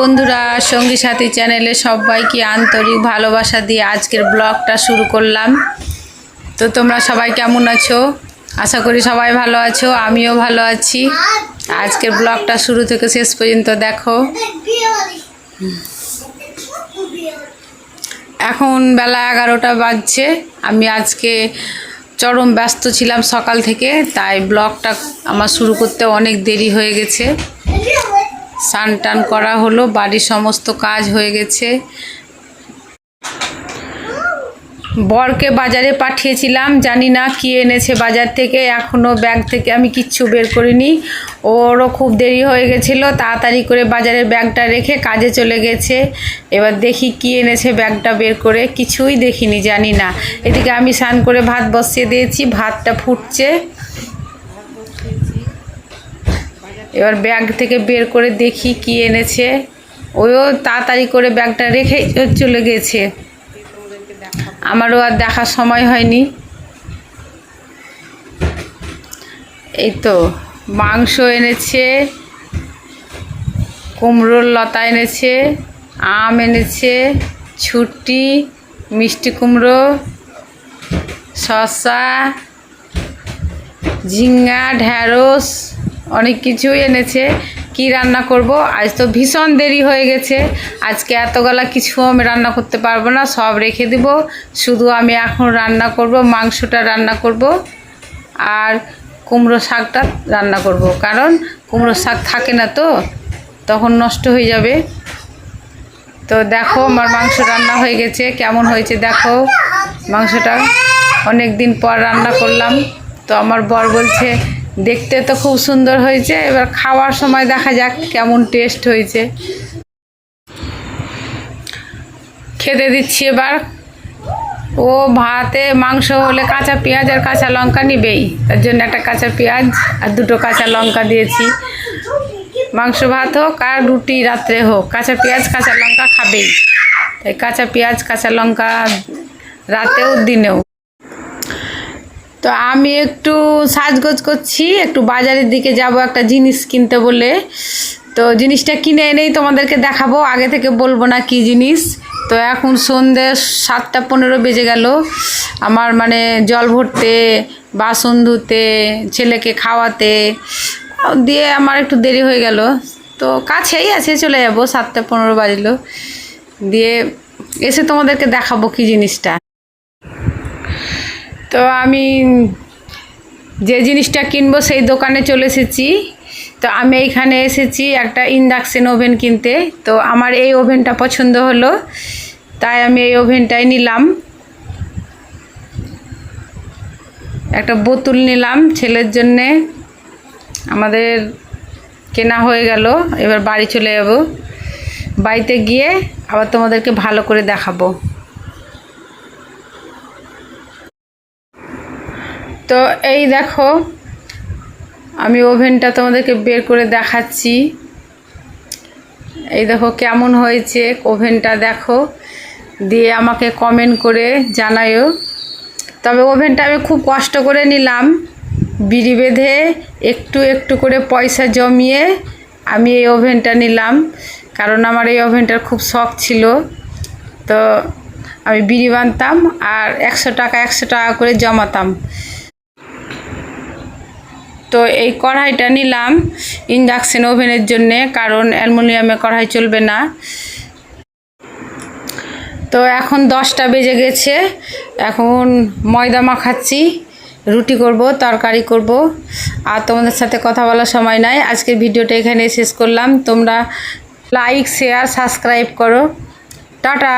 বন্ধুরা, সঙ্গী সাথী চ্যানেলে সবাইকে আন্তরিক ভালোবাসা দিয়ে আজকের ব্লগটা শুরু করলাম। তো তোমরা সবাই কেমন আছো? আশা করি সবাই ভালো আছো, আমিও ভালো আছি। আজকের ব্লগটা শুরু থেকে শেষ পর্যন্ত দেখো। এখন বেলা এগারোটা বাজছে, আমি আজকে চরম ব্যস্ত ছিলাম সকাল থেকে, তাই ব্লগটা আমার শুরু করতে অনেক দেরি হয়ে গেছে। স্নান টান করা হলো, বাড়ির সমস্ত কাজ হয়ে গেছে। বরকে বাজারে পাঠিয়েছিলাম, জানি না কি এনেছে বাজার থেকে এখনও ব্যাগ থেকে আমি কিচ্ছু বের করিনি। ওরও খুব দেরি হয়ে গেছিল, তাড়াতাড়ি করে বাজারে ব্যাগটা রেখে কাজে চলে গেছে। এবার দেখি কি এনেছে ব্যাগটা বের করে, কিছুই দেখিনি, জানি না। এদিকে আমি স্নান করে ভাত বসিয়ে দিয়েছি, ভাতটা ফুটছে। এবার ব্যাগ থেকে বের করে দেখি কি এনেছে। ওও তাড়াতাড়ি করে ব্যাগটা রেখে চলে গেছে। আমারও আর দেখার সময় হয়নি। এই তো, মাংস এনেছে, কুমড়োর লতা এনেছে, আম এনেছে, ছুটি, মিষ্টি কুমড়ো, শসা, ঝিঙ্গা, ঢ্যাঁড়স অনেক কিছুই এনেছে। কি রান্না করব? আজ তো ভীষণ দেরি হয়ে গেছে। আজকে এতগুলা কিছু আমি রান্না করতে পারব না, সব রেখে দিব। শুধু আমি এখন রান্না করব, মাংসটা রান্না করব আর কুমড়ো শাকটা রান্না করব। কারণ কুমড়ো শাক থাকে না তো, তখন নষ্ট হয়ে যাবে। তো দেখো, আমার মাংস রান্না হয়ে গেছে। কেমন হয়েছে দেখো, মাংসটা অনেক দিন পর রান্না করলাম। তো আমার বর বলছে দেখতে তো খুব সুন্দর হয়েছে। এবার খাওয়ার সময় দেখা যাক কেমন টেস্ট হয়েছে। খেতে দিচ্ছি এবার। ও ভাতে মাংস হলে কাঁচা পেঁয়াজ আর কাঁচা লঙ্কা নিবেই। তার জন্য একটা কাঁচা পেঁয়াজ আর দুটো কাঁচা লঙ্কা দিয়েছি। মাংস ভাত হোক আর রুটি রাত্রে হোক। কাঁচা পেঁয়াজ, কাঁচা লঙ্কা খাবেই। তাই কাঁচা পেঁয়াজ, কাঁচা লঙ্কা রাতেও, দিনেও। তো আমি একটু সাজগোজ করছি, একটু বাজারের দিকে যাব, একটা জিনিস কিনতে বলে। তো জিনিসটা কিনে এনেই তোমাদেরকে দেখাবো, আগে থেকে বলব না কি জিনিস। তো এখন সন্ধে সাতটা পনেরো বেজে গেল। আমার মানে জল ভরতে, বাসন ধুতে, ছেলেকে খাওয়াতে, দিয়ে আমার একটু দেরি হয়ে গেল। তো কাছেই আছে, চলে যাব, সাতটা পনেরো বাজলো। দিয়ে এসে তোমাদেরকে দেখাবো কি জিনিসটা। তো আমি যে জিনিসটা কিনবো সেই দোকানে চলে এসেছি। তো আমি এইখানে এসেছি একটা ইন্ডাকশন ওভেন কিনতে। তো আমার এই ওভেনটা পছন্দ হলো, তাই আমি এই ওভেনটাই নিলাম। একটা বোতল নিলাম ছেলের জন্যে। আমাদের কেনা হয়ে গেল, এবার বাড়ি চলে যাব। বাড়িতে গিয়ে আবার তোমাদেরকে ভালো করে দেখাবো। তো এই দেখো, আমি ওভেনটা তোমাদেরকে বের করে দেখাচ্ছি। এই দেখো কেমন হয়েছে ওভেনটা দেখো, দিয়ে আমাকে কমেন্ট করে জানায়ও। তবে ওভেনটা আমি খুব কষ্ট করে নিলাম, বিড়ি বেঁধে একটু একটু করে পয়সা জমিয়ে আমি এই ওভেনটা নিলাম, কারণ আমার এই ওভেনটার খুব শখ ছিল। তো আমি বিড়ি বানতাম আর একশো টাকা একশো টাকা করে জমাতাম। তো এই কড়াইটা নিলাম ইন্ডাকশন ওভেনের জন্যে, কারণ অ্যালমোনিয়ামে কড়াই চলবে না। তো এখন দশটা বেজে গেছে, এখন ময়দা মাখাচ্ছি, রুটি করব, তরকারি করব। আর তোমাদের সাথে কথা বলার সময় নাই আজকে ভিডিওটা এখানে শেষ করলাম। তোমরা লাইক শেয়ার সাবস্ক্রাইব করো। টাটা!